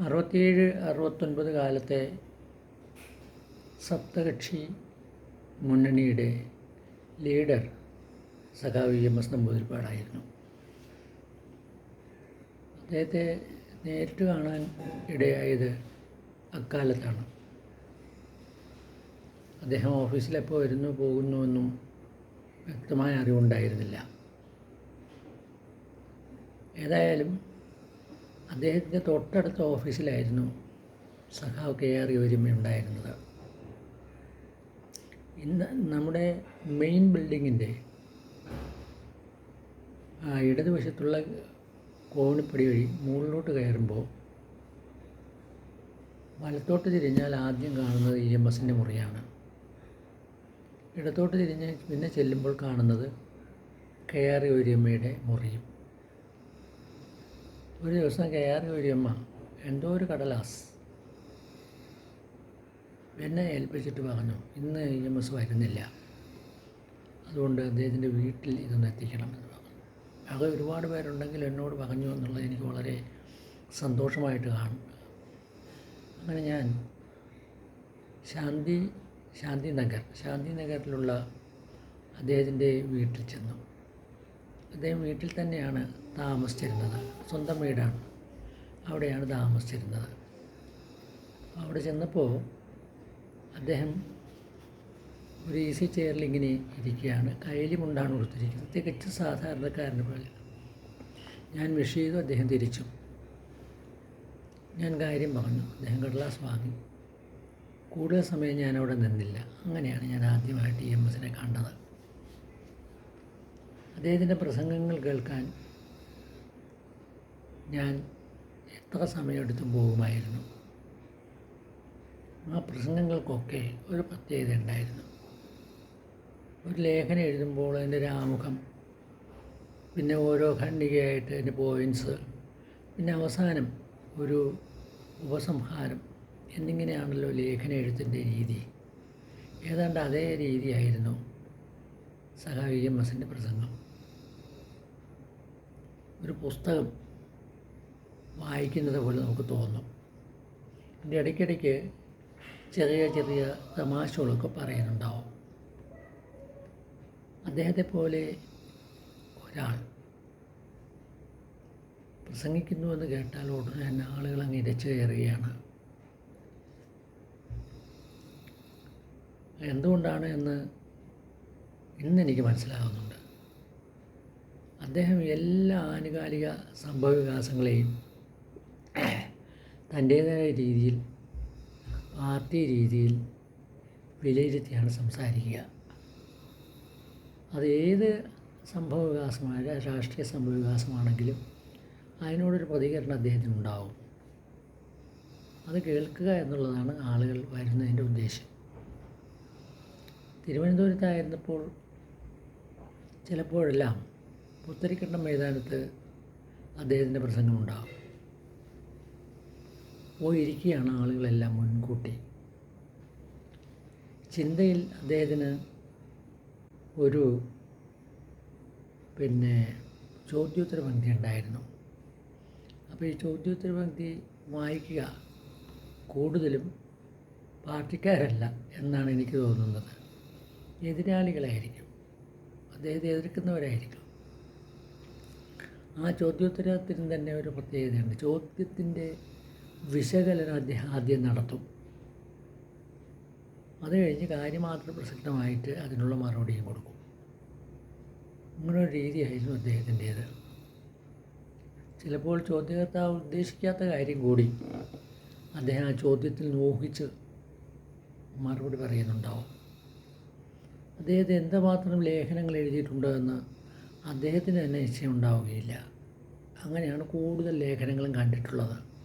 അറുപത്തിയേഴ് അറുപത്തൊൻപത് കാലത്തെ സപ്തകക്ഷി മുന്നണിയുടെ ലീഡർ സഖാവ് എം എസ് നമ്പൂതിരിപ്പാടായിരുന്നു. അദ്ദേഹത്തെ നേരിട്ട് കാണാൻ ഇടയായത് അക്കാലത്താണ്. അദ്ദേഹം ഓഫീസിലെപ്പോൾ വരുന്നു പോകുന്നുവെന്നും വ്യക്തമായ അറിവുണ്ടായിരുന്നില്ല. ഏതായാലും അദ്ദേഹത്തിന്റെ തൊട്ടടുത്ത ഓഫീസിലായിരുന്നു സഖാവ് കെ ആർ ഉണ്ടായിരുന്നത്. ഇന്ന് നമ്മുടെ മെയിൻ ബിൽഡിങ്ങിന്റെ ഇടതുവശത്തുള്ള കോണിപ്പടി വഴി മുകളിലോട്ട് കയറുമ്പോൾ വലത്തോട്ട് തിരിഞ്ഞാൽ ആദ്യം കാണുന്നത് ഇ എം എസിന്റെ മുറിയാണ്. ഇടത്തോട്ട് തിരിഞ്ഞ് പിന്നെ ചെല്ലുമ്പോൾ കാണുന്നത് കെ ആർ യോരിയമ്മയുടെ മുറിയും. ഒരു ദിവസം കെ ആർ യോരിയമ്മ എന്തോ ഒരു കടലാസ് എന്നെ ഏൽപ്പിച്ചിട്ട് പറഞ്ഞു ഇന്ന് ഇ എം എസ് വരുന്നില്ല. അതുകൊണ്ട് അദ്ദേഹത്തിന്റെ വീട്ടിൽ ഇതൊന്ന് എത്തിക്കണമെന്ന് പറഞ്ഞു. അത് ഒരുപാട് പേരുണ്ടെങ്കിൽ എന്നോട് പറഞ്ഞു എന്നുള്ളത് എനിക്ക് വളരെ സന്തോഷമായിട്ട് കാണും. അങ്ങനെ ഞാൻ ശാന്തി ശാന്തി നഗർ ശാന്തി നഗറിലുള്ള അദ്ദേഹത്തിന്റെ വീട്ടിൽ ചെന്നു. അദ്ദേഹം വീട്ടിൽ തന്നെയാണ് താമസിച്ചിരുന്നത്. സ്വന്തം വീടാണ്. അവിടെയാണ് താമസിച്ചിരുന്നത്. അവിടെ ചെന്നപ്പോൾ അദ്ദേഹം ഒരു ഈസി ചെയറിൽ ഇങ്ങനെ ഇരിക്കുകയാണ്. കയ്യിൽ മുണ്ടാണ് കൊടുത്തിരിക്കുന്നത്. തികച്ചും സാധാരണക്കാരന് പോലെ. ഞാൻ വിഷ് ചെയ്തു അദ്ദേഹം തിരിച്ചു. ഞാൻ കാര്യം പറഞ്ഞു. അദ്ദേഹം കടലാസ് വാങ്ങി. കൂടുതൽ സമയം ഞാൻ അവിടെ നിന്നില്ല. അങ്ങനെയാണ് ഞാൻ ആദ്യമായിട്ട് ഇ എം എസിനെ കണ്ടത്. അദ്ദേഹത്തിന്റെ പ്രസംഗങ്ങൾ കേൾക്കാൻ ഞാൻ എത്ര സമയമെടുത്തും പോകുമായിരുന്നു. ആ പ്രസംഗങ്ങൾക്കൊക്കെ ഒരു പ്രത്യേകത ഉണ്ടായിരുന്നു. ഒരു ലേഖനം എഴുതുമ്പോൾ അതിന്റെ ഒരു ആമുഖം പിന്നെ ഓരോ ഖണ്ഡികയായിട്ട് അതിന്റെ പോയിന്റ്സ് പിന്നെ അവസാനം ഒരു ഉപസംഹാരം എന്നിങ്ങനെയാണല്ലോ ലേഖന എഴുത്തിന്റെ രീതി. ഏതാണ്ട് അതേ രീതിയായിരുന്നു വി എം എസിന്റെ പ്രസംഗം. ഒരു പുസ്തകം വായിക്കുന്നത് പോലെ നമുക്ക് തോന്നും. എന്റെ ഇടയ്ക്കിടയ്ക്ക് ചെറിയ ചെറിയ തമാശകളൊക്കെ പറയുന്നുണ്ടാവും. അദ്ദേഹത്തെ പോലെ ഒരാൾ പ്രസംഗിക്കുന്നുവെന്ന് കേട്ടാൽ ഉടനെ തന്നെ ആളുകൾ അങ്ങ് ഇരച്ചു കയറുകയാണ്. എന്തുകൊണ്ടാണ് എന്ന് ഇന്നെനിക്ക് മനസ്സിലാകുന്നുണ്ട്. അദ്ദേഹം എല്ലാ ആനുകാലിക സംഭവവികാസങ്ങളെയും തന്റേതായ രീതിയിൽ പാർട്ടി രീതിയിൽ വിലയിരുത്തിയാണ് സംസാരിക്കുക. അത് ഏത് സംഭവ വികാസമായാലും രാഷ്ട്രീയ സംഭവ വികാസമാണെങ്കിലും അതിനോടൊരു പ്രതികരണം അദ്ദേഹത്തിനുണ്ടാവും. അത് കേൾക്കുക എന്നുള്ളതാണ് ആളുകൾ വരുന്നതിന്റെ ഉദ്ദേശം. തിരുവനന്തപുരത്തായിരുന്നപ്പോൾ ചിലപ്പോഴെല്ലാം പുത്തരിക്കണ്ടം മൈതാനത്ത് അദ്ദേഹത്തിന്റെ പ്രസംഗമുണ്ടാകും. പോയിരിക്കുകയാണ് ആളുകളെല്ലാം മുൻകൂട്ടി. ചിന്തയിൽ അദ്ദേഹത്തിന് ഒരു പിന്നെ ചോദ്യോത്തര പങ്ക്തി ഉണ്ടായിരുന്നു. അപ്പോൾ ഈ ചോദ്യോത്തര പങ്ക്തി വായിക്കുക കൂടുതലും പാർട്ടിക്കാരല്ല എന്നാണ് എനിക്ക് തോന്നുന്നത്. എതിരാളികളായിരിക്കും. അദ്ദേഹത്തെ എതിർക്കുന്നവരായിരിക്കും. ആ ചോദ്യോത്തരത്തിന് തന്നെ ഒരു പ്രത്യേകതയുണ്ട്. ചോദ്യത്തിന്റെ വിശകലനം അദ്ദേഹം ആദ്യം നടത്തും. അത് കഴിഞ്ഞ് കാര്യമാത്ര പ്രസക്തമായിട്ട് അതിനുള്ള മറുപടിയും കൊടുക്കും. അങ്ങനെ ഒരു രീതിയായിരുന്നു അദ്ദേഹത്തിന്റേത്. ചിലപ്പോൾ ചോദ്യകർത്താവ് ഉദ്ദേശിക്കാത്ത കാര്യം കൂടി അദ്ദേഹം ആ ചോദ്യത്തിൽ നോഹിച്ച് മറുപടി പറയുന്നുണ്ടാവും. അദ്ദേഹത്തെ എന്തുമാത്രം ലേഖനങ്ങൾ എഴുതിയിട്ടുണ്ട് എന്ന് അദ്ദേഹത്തിന് തന്നെ നിശ്ചയം ഉണ്ടാവുകയില്ല അങ്ങനെയാണ് കൂടുതൽ ലേഖനങ്ങളും കണ്ടിട്ടുള്ളത്.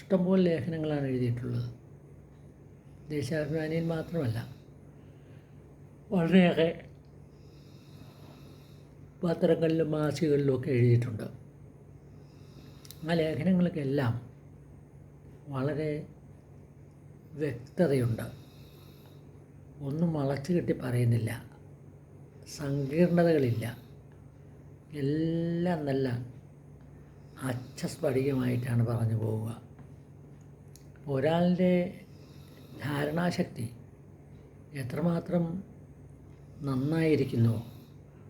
ഇഷ്ടംപോലെ ലേഖനങ്ങളാണ് എഴുതിയിട്ടുള്ളത്. ദേശാഭിമാനിയിൽ മാത്രമല്ല വളരെയേറെ പത്രങ്ങളിലും മാസികകളിലും ഒക്കെ എഴുതിയിട്ടുണ്ട്. ആ ലേഖനങ്ങൾക്കെല്ലാം വളരെ വ്യക്തതയുണ്ട്. ഒന്നും വളച്ചു കെട്ടി പറയുന്നില്ല. സങ്കീർണതകളില്ല. എല്ലാം നല്ല അച്ഛസ്ഫടികമായിട്ടാണ് പറഞ്ഞു പോവുക. ഒരാളുടെ ധാരണാശക്തി എത്രമാത്രം നന്നായിരിക്കുന്നുവോ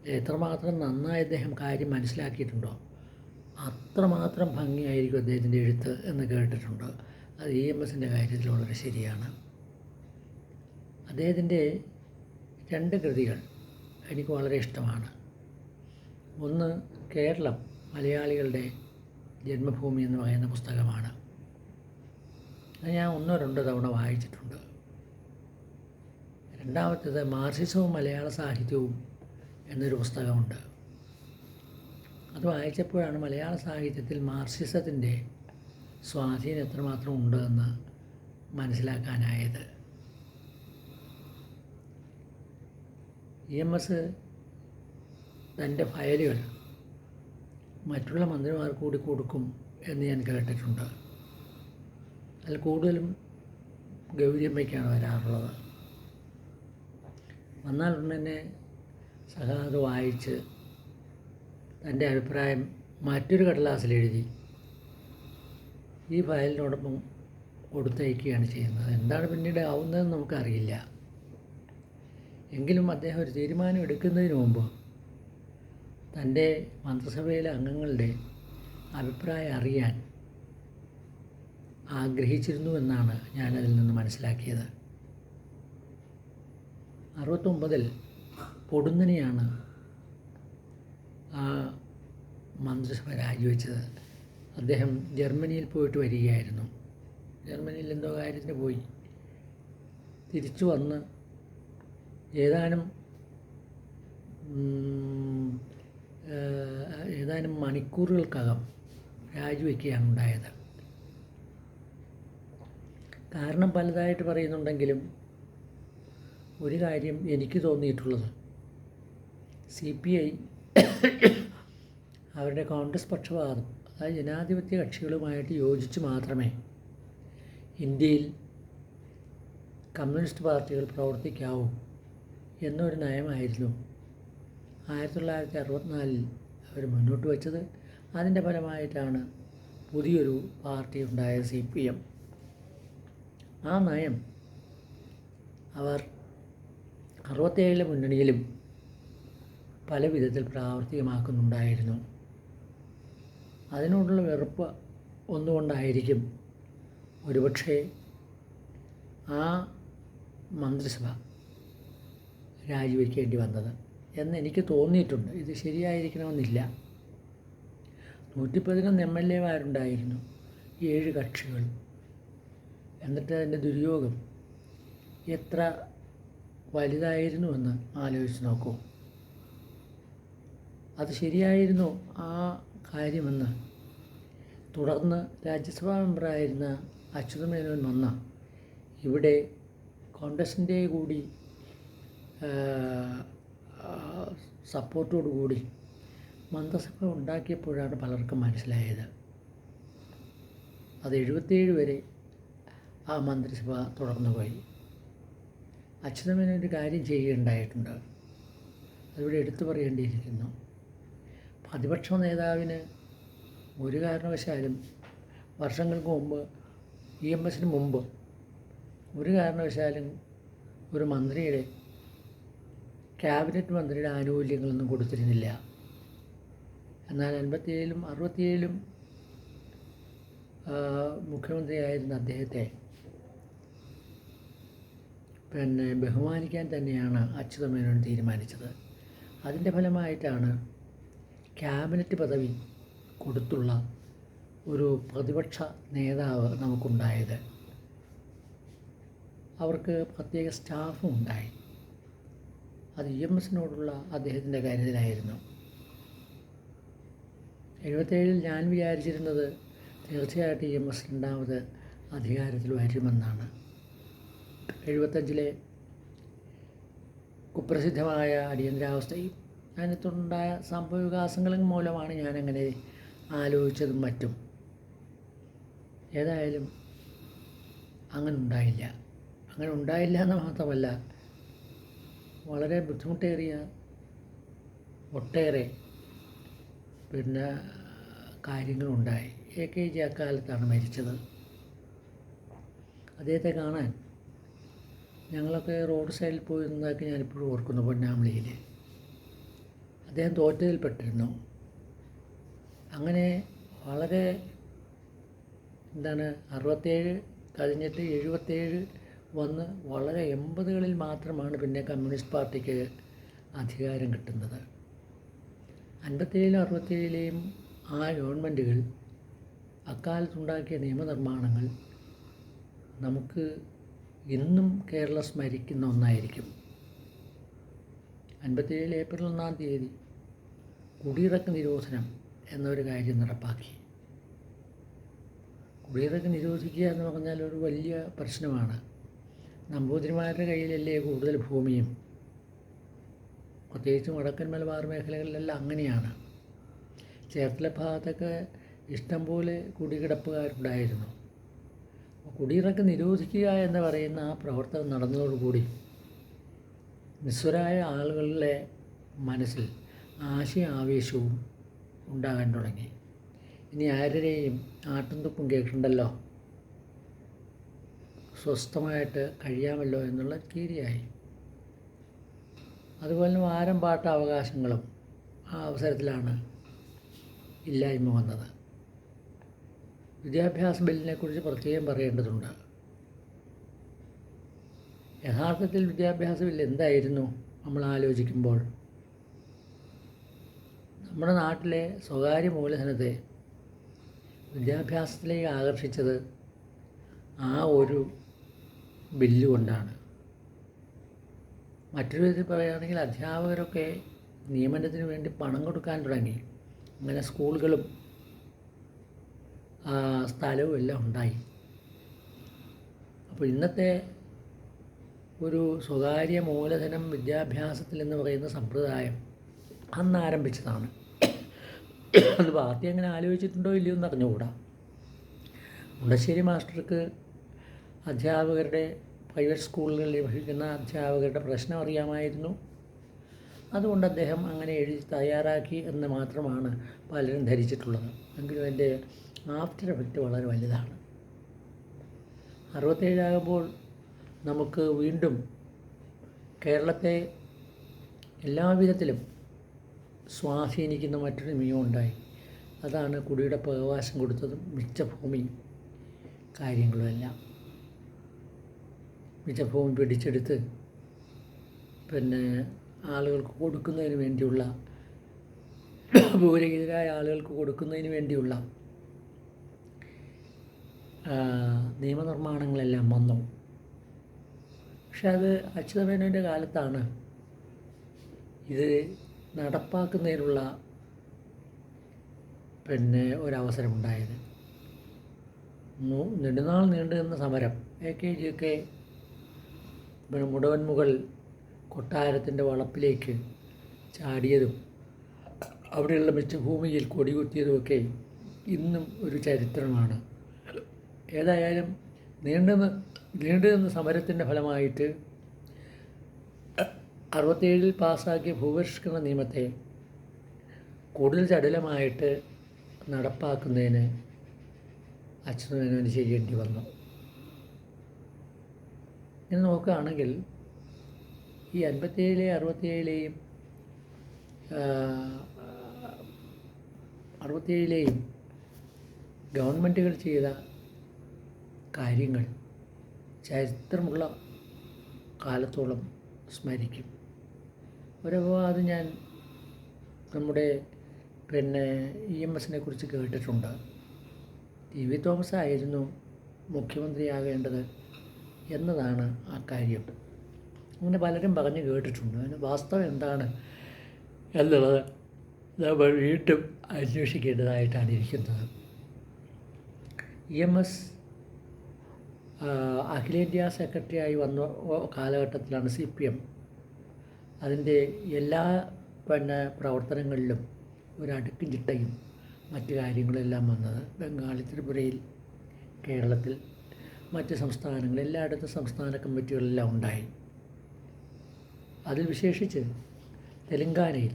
എത്രമാത്രം നന്നായി അദ്ദേഹം കാര്യം മനസ്സിലാക്കിയിട്ടുണ്ടോ അത്രമാത്രം ഭംഗിയായിരിക്കും അദ്ദേഹത്തിന്റെ എഴുത്ത് എന്ന് കേട്ടിട്ടുണ്ട്. അത് ഇ എം എസിന്റെ കാര്യത്തിൽ വളരെ ശരിയാണ്. അദ്ദേഹത്തിന്റെ രണ്ട് കൃതികൾ എനിക്ക് വളരെ ഇഷ്ടമാണ്. ഒന്ന് കേരളം മലയാളികളുടെ ജന്മഭൂമി എന്ന് പറയുന്ന പുസ്തകമാണ്. ഞാൻ ഒന്നോ രണ്ടോ തവണ വായിച്ചിട്ടുണ്ട്. രണ്ടാമത്തേത് മാർസിസവും മലയാള സാഹിത്യവും എന്നൊരു പുസ്തകമുണ്ട്. അത് വായിച്ചപ്പോഴാണ് മലയാള സാഹിത്യത്തിൽ മാർസിസത്തിന്റെ സ്വാധീനം എത്രമാത്രം ഉണ്ട് എന്ന് മനസ്സിലാക്കാനായത്. ഇ എം എസ് തന്റെ ഫയലുകൾ മറ്റുള്ള മന്ത്രിമാർക്ക് കൂടി കൊടുക്കും എന്ന് ഞാൻ കേട്ടിട്ടുണ്ട്. അതിൽ കൂടുതലും ഗൗരിയമ്മയ്ക്കാണ് വരാറുള്ളത്. വന്നാൽ ഉടനെ തന്നെ സഹാത് വായിച്ച് തന്റെ അഭിപ്രായം മറ്റൊരു കടലാസിൽ എഴുതി ഈ ഫയലിനോടൊപ്പം കൊടുത്തയക്കുകയാണ് ചെയ്യുന്നത്. എന്താണ് പിന്നീട് ആവുന്നതെന്ന് നമുക്കറിയില്ല. എങ്കിലും അദ്ദേഹം ഒരു തീരുമാനം എടുക്കുന്നതിന് മുമ്പ് തന്റെ മന്ത്രിസഭയിലെ അംഗങ്ങളുടെ അഭിപ്രായം അറിയാൻ ആഗ്രഹിച്ചിരുന്നു എന്നാണ് ഞാനതിൽ നിന്ന് മനസ്സിലാക്കിയത്. അറുപത്തൊമ്പതിൽ പൊടുന്നനെയാണ് ആ മന്ത്രിസഭ രാജിവെച്ചത്. അദ്ദേഹം ജർമ്മനിയിൽ പോയിട്ട് വരികയായിരുന്നു. ജർമ്മനിയിൽ എന്തോ കാര്യത്തിന് പോയി. തിരിച്ചു വന്ന് ഏതാനും ഏതാനും മണിക്കൂറുകൾക്കകം രാജിവെക്കുകയാണ് ഉണ്ടായത്. കാരണം പലതായിട്ട് പറയുന്നുണ്ടെങ്കിലും ഒരു കാര്യം എനിക്ക് തോന്നിയിട്ടുള്ളത്. സി പി ഐ അവരുടെ കോൺഗ്രസ് പക്ഷപാതം അതായത് ജനാധിപത്യ കക്ഷികളുമായിട്ട് യോജിച്ച് മാത്രമേ ഇന്ത്യയിൽ കമ്മ്യൂണിസ്റ്റ് പാർട്ടികൾ പ്രവർത്തിക്കാവൂ എന്നൊരു നയമായിരുന്നു ആയിരത്തി തൊള്ളായിരത്തി അറുപത്തിനാലിൽ അവർ മുന്നോട്ട് വച്ചത്. അതിന്റെ ഫലമായിട്ടാണ് പുതിയൊരു പാർട്ടി ഉണ്ടായത് സി പി എം. ആ നയം അവർ അറുപത്തേഴിലെ മുന്നണിയിലും പല വിധത്തിൽ പ്രാവർത്തികമാക്കുന്നുണ്ടായിരുന്നു. അതിനോടുള്ള വെറുപ്പ് ഒന്നുകൊണ്ടായിരിക്കും ഒരുപക്ഷെ ആ മന്ത്രിസഭ രാജിവെക്കേണ്ടി വന്നത്. എന്ന് എനിക്ക് തോന്നിയിട്ടുണ്ട്. ഇത് ശരിയായിരിക്കണമെന്നില്ല. നൂറ്റിപ്പതിനൊന്ന് എം എൽ എമാരുണ്ടായിരുന്നു ഏഴ് കക്ഷികൾ. എന്നിട്ട് അതിന്റെ ദുര്യോഗം എത്ര വലുതായിരുന്നുവെന്ന് ആലോചിച്ച് നോക്കൂ. അത് ശരിയായിരുന്നു? ആ കാര്യമെന്ന്. തുടർന്ന് രാജ്യസഭാ മെമ്പറായിരുന്ന അച്യുതമേനോൻ വന്ന. ഇവിടെ കോൺഗ്രസിന്റെ കൂടി സപ്പോർട്ടോടു കൂടി മന്ത്രിസഭ ഉണ്ടാക്കിയപ്പോഴാണ് പലർക്കും മനസ്സിലായത്. അത് എഴുപത്തേഴ് വരെ ആ മന്ത്രിസഭ തുടർന്നു പോയി. അച്യുതമേനൊരു കാര്യം ചെയ്യുകയുണ്ടായിട്ടുണ്ട്. അതിവിടെ എടുത്തു പറയേണ്ടിയിരിക്കുന്നു. പ്രതിപക്ഷ നേതാവിന് ഒരു കാരണവശാലും വർഷങ്ങൾക്ക് മുമ്പ് ഇ എം എസിന് മുമ്പ് ഒരു കാരണവശാലും ഒരു മന്ത്രിയുടെ ക്യാബിനറ്റ് മന്ത്രിയുടെ ആനുകൂല്യങ്ങളൊന്നും കൊടുത്തിരുന്നില്ല. എന്നാൽ എൺപത്തിയേഴിലും അറുപത്തിയേഴിലും മുഖ്യമന്ത്രിയായിരുന്ന അദ്ദേഹത്തെ പിന്നെ ബഹുമാനിക്കാൻ തന്നെയാണ് അച്യുതമേനോൻ തീരുമാനിച്ചത്. അതിന്റെ ഫലമായിട്ടാണ് ക്യാബിനറ്റ് പദവി കൊടുത്തുള്ള ഒരു പ്രതിപക്ഷ നേതാവ് നമുക്കുണ്ടായത്. അവർക്ക് പ്രത്യേക സ്റ്റാഫും ഉണ്ടായി. അത് ഇ എം എസിനോടുള്ള അദ്ദേഹത്തിന്റെ കാര്യത്തിലായിരുന്നു. എഴുപത്തേഴിൽ ഞാൻ വിചാരിച്ചിരുന്നത് തീർച്ചയായിട്ടും ഇ എം എസ് രണ്ടാമത് അധികാരത്തിൽ വരുമെന്നാണ് എഴുപത്തഞ്ചിലെ കുപ്രസിദ്ധമായ അടിയന്തരാവസ്ഥയും അതിനകത്തുണ്ടായ സംഭവവികാസങ്ങളും മൂലമാണ് ഞാനങ്ങനെ ആലോചിച്ചതും മറ്റും. ഏതായാലും അങ്ങനെ ഉണ്ടായില്ല അങ്ങനെ ഉണ്ടായില്ല എന്ന് മാത്രമല്ല വളരെ ബുദ്ധിമുട്ടേറിയ ഒട്ടേറെ പിന്നെ കാര്യങ്ങളുണ്ടായി. എ കെ ജി അക്കാലത്താണ് മരിച്ചത്. അദ്ദേഹത്തെ കാണാൻ ഞങ്ങളൊക്കെ റോഡ് സൈഡിൽ പോയി ഞാനിപ്പോഴും ഓർക്കുന്നു പൊന്നാമളിയിൽ അദ്ദേഹം തോറ്റതിൽപ്പെട്ടിരുന്നു. അങ്ങനെ വളരെ എന്താണ് അറുപത്തേഴ് കഴിഞ്ഞിട്ട് എഴുപത്തേഴ് വന്ന് വളരെ എൺപതുകളിൽ മാത്രമാണ് പിന്നെ കമ്മ്യൂണിസ്റ്റ് പാർട്ടിക്ക് അധികാരം കിട്ടുന്നത്. അൻപത്തേഴിലും അറുപത്തേഴിലെയും ആ ഗവൺമെന്റുകൾ അക്കാലത്തുണ്ടാക്കിയ നിയമനിർമ്മാണങ്ങൾ നമുക്ക് ഇന്നും കേരളം സ്മരിക്കുന്ന ഒന്നായിരിക്കും. അൻപത്തിയേഴ് ഏപ്രിൽ ഒന്നാം തീയതി കുടിയിറക്ക് നിരോധനം എന്നൊരു കാര്യം നടപ്പാക്കി. കുടിയിറക്ക് നിരോധിക്കുക എന്ന് പറഞ്ഞാൽ ഒരു വലിയ പ്രശ്നമാണ്. നമ്പൂതിരിമാരുടെ കയ്യിലല്ലേ കൂടുതൽ ഭൂമിയും? പ്രത്യേകിച്ച് വടക്കൻ മലബാർ മേഖലകളിലെല്ലാം അങ്ങനെയാണ്. ചേർത്തല ഭാഗത്തൊക്കെ ഇഷ്ടംപോലെ കുടികിടപ്പുകാരുണ്ടായിരുന്നു. കുടിയിറക്ക് നിരോധിക്കുക എന്ന് പറയുന്ന ആ പ്രവർത്തനം നടന്നതോടുകൂടി നിസ്വരായ ആളുകളുടെ മനസ്സിൽ ആശയ ആവേശവും ഉണ്ടാകാൻ തുടങ്ങി. ഇനി ആരുടെയും ആട്ടും തുപ്പും കേൾക്കണ്ടല്ലോ? സ്വസ്ഥമായിട്ട് കഴിയാമല്ലോ എന്നുള്ള കീരിയായി. അതുപോലെ വാരം പാട്ട അവകാശങ്ങളും ആ അവസരത്തിലാണ് ഇല്ലായ്മ വന്നത്. വിദ്യാഭ്യാസ ബില്ലിനെ കുറിച്ച് പ്രത്യേകം പറയേണ്ടതുണ്ട്. യഥാർത്ഥത്തിൽ വിദ്യാഭ്യാസ ബില്ല് എന്തായിരുന്നു? നമ്മൾ ആലോചിക്കുമ്പോൾ നമ്മുടെ നാട്ടിലെ സ്വകാര്യ മൂലധനത്തെ വിദ്യാഭ്യാസത്തിലേക്ക് ആകർഷിച്ചത് ആ ഒരു ബില്ല് കൊണ്ടാണ്. മറ്റൊരു വിധത്തിൽ പറയുകയാണെങ്കിൽ അധ്യാപകരൊക്കെ നിയമനത്തിന് വേണ്ടി പണം കൊടുക്കാൻ തുടങ്ങി. അങ്ങനെ സ്കൂളുകളും സ്ഥലവും എല്ലാം ഉണ്ടായി. അപ്പോൾ ഇന്നത്തെ ഒരു സ്വകാര്യ മൂലധനം വിദ്യാഭ്യാസത്തിൽ എന്ന് പറയുന്ന സമ്പ്രദായം അന്ന് ആരംഭിച്ചതാണ്. അത് പാർട്ടി അങ്ങനെ ആലോചിച്ചിട്ടുണ്ടോ ഇല്ലയോ എന്ന് അറിഞ്ഞുകൂടാ. മുണ്ടശ്ശേരി മാസ്റ്റർക്ക് അധ്യാപകരുടെ പ്രൈവറ്റ് സ്കൂളുകളിൽ ലഭിക്കുന്ന അധ്യാപകരുടെ പ്രശ്നം അറിയാമായിരുന്നു. അതുകൊണ്ട് അദ്ദേഹം അങ്ങനെ എഴുതി തയ്യാറാക്കി എന്ന് മാത്രമാണ് പലരും ധരിച്ചിട്ടുള്ളത്. എങ്കിലും അതിന്റെ ആഫ്റ്റർ എഫക്റ്റ് വളരെ വലുതാണ്. അറുപത്തേഴാകുമ്പോൾ നമുക്ക് വീണ്ടും കേരളത്തെ എല്ലാവിധത്തിലും സ്വാധീനിക്കുന്ന മറ്റൊരു നിയമം ഉണ്ടായി അതാണ് കുടിയുടെ അവകാശം കൊടുത്തതും മിച്ച ഭൂമിയും കാര്യങ്ങളുമെല്ലാം. മിച്ചഭൂമി പിടിച്ചെടുത്ത് പിന്നെ ആളുകൾക്ക് കൊടുക്കുന്നതിന് വേണ്ടിയുള്ള ഭൂരഹിതരായ ആളുകൾക്ക് കൊടുക്കുന്നതിന് വേണ്ടിയുള്ള നിയമനിർമ്മാണങ്ങളെല്ലാം വന്നു. പക്ഷെ അത് അച്യുതമേനോന്റെ കാലത്താണ് ഇത് നടപ്പാക്കുന്നതിനുള്ള പിന്നെ ഒരവസരമുണ്ടായത്. നെടുനാൾ നീണ്ടു നിന്ന സമരം. എ കെ ജിയൊക്കെ പിന്നെ മുടവൻ മുകൾ കൊട്ടാരത്തിന്റെ വളപ്പിലേക്ക് ചാടിയതും അവിടെയുള്ള മിച്ചഭൂമിയിൽ കൊടികുത്തിയതുമൊക്കെ ഇന്നും ഒരു ചരിത്രമാണ്. ഏതായാലും നീണ്ടു നീണ്ടു നിന്ന സമരത്തിന്റെ ഫലമായിട്ട് അറുപത്തേഴിൽ പാസ്സാക്കിയ ഭൂപരിഷ്കരണ നിയമത്തെ കൂടുതൽ ചടുലമായിട്ട് നടപ്പാക്കുന്നതിന് അച്യുതമേനോന് ചെയ്യേണ്ടി വന്നു. ഇങ്ങനെ നോക്കുകയാണെങ്കിൽ ഈ അൻപത്തേഴിലെ അറുപത്തേഴിലെയും അറുപത്തേഴിലെയും ഗവൺമെന്റുകൾ ചെയ്ത കാര്യങ്ങൾ ചരിത്രമുള്ള കാലത്തോളം സ്മരിക്കും. ഒരപവാദം ഞാൻ നമ്മുടെ പിന്നെ ഇ എം എസിനെ കുറിച്ച് കേട്ടിട്ടുണ്ട്. ടി വി തോമസ് ആയിരുന്നു മുഖ്യമന്ത്രിയാകേണ്ടത് എന്നതാണ് ആ കാര്യം. അങ്ങനെ പലരും പറഞ്ഞു കേട്ടിട്ടുണ്ട്. അതിന് വാസ്തവം എന്താണ് എന്നുള്ളത് നമ്മൾ വീണ്ടും അന്വേഷിക്കേണ്ടതായിട്ടാണ് ഇരിക്കുന്നത്. ഇ എം എസ് അഖിലേന്ത്യാ സെക്രട്ടറിയായി വന്ന കാലഘട്ടത്തിലാണ് സി പി എം. അതിന്റെ എല്ലാ പിന്നെ പ്രവർത്തനങ്ങളിലും ഒരു അടുക്കും ചിട്ടയും മറ്റു കാര്യങ്ങളെല്ലാം വന്നത് ബംഗാളി ത്രിപുരയിൽ കേരളത്തിൽ മറ്റ് സംസ്ഥാനങ്ങളിൽ എല്ലായിടത്തും സംസ്ഥാന കമ്മിറ്റികളെല്ലാം ഉണ്ടായി. അതിൽ വിശേഷിച്ച് തെലങ്കാനയിൽ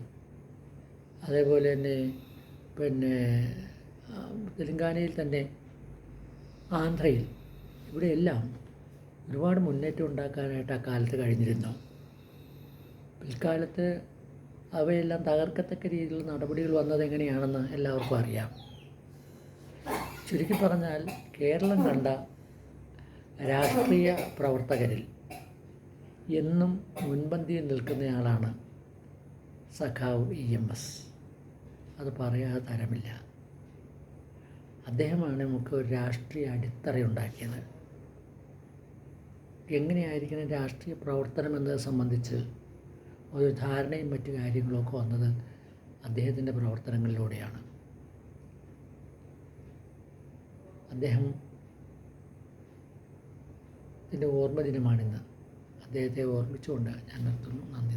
അതേപോലെ തന്നെ പിന്നെ തെലങ്കാനയിൽ തന്നെ ആന്ധ്രയിൽ ഇവിടെയെല്ലാം ഒരുപാട് മുന്നേറ്റം ഉണ്ടാക്കാനായിട്ട് ആ കാലത്ത് കഴിഞ്ഞിരുന്നു. പിൽക്കാലത്ത് അവയെല്ലാം തകർക്കത്തക്ക രീതിയിലുള്ള നടപടികൾ വന്നത് എങ്ങനെയാണെന്ന് എല്ലാവർക്കും അറിയാം. ചുരുക്കി പറഞ്ഞാൽ കേരളം കണ്ട രാഷ്ട്രീയ പ്രവർത്തകരിൽ എന്നും മുൻപന്തിയിൽ നിൽക്കുന്നയാളാണ് സഖാവ് ഇ എം എസ്. അത് പറയാതെ തരമില്ല. അദ്ദേഹമാണ് നമുക്ക് ഒരു രാഷ്ട്രീയ അടിത്തറയുണ്ടാക്കിയത്. എങ്ങനെയായിരിക്കണം രാഷ്ട്രീയ പ്രവർത്തനം എന്നത് സംബന്ധിച്ച് ഒരു ധാരണയും മറ്റു കാര്യങ്ങളൊക്കെ വന്നത് അദ്ദേഹത്തിന്റെ പ്രവർത്തനങ്ങളിലൂടെയാണ്. അദ്ദേഹം ത്തിന്റെ ഓർമ്മ ദിനമാണിന്ന്. അദ്ദേഹത്തെ ഓർമ്മിച്ചുകൊണ്ട് ഞാൻ നിർത്തുന്നു. നന്ദി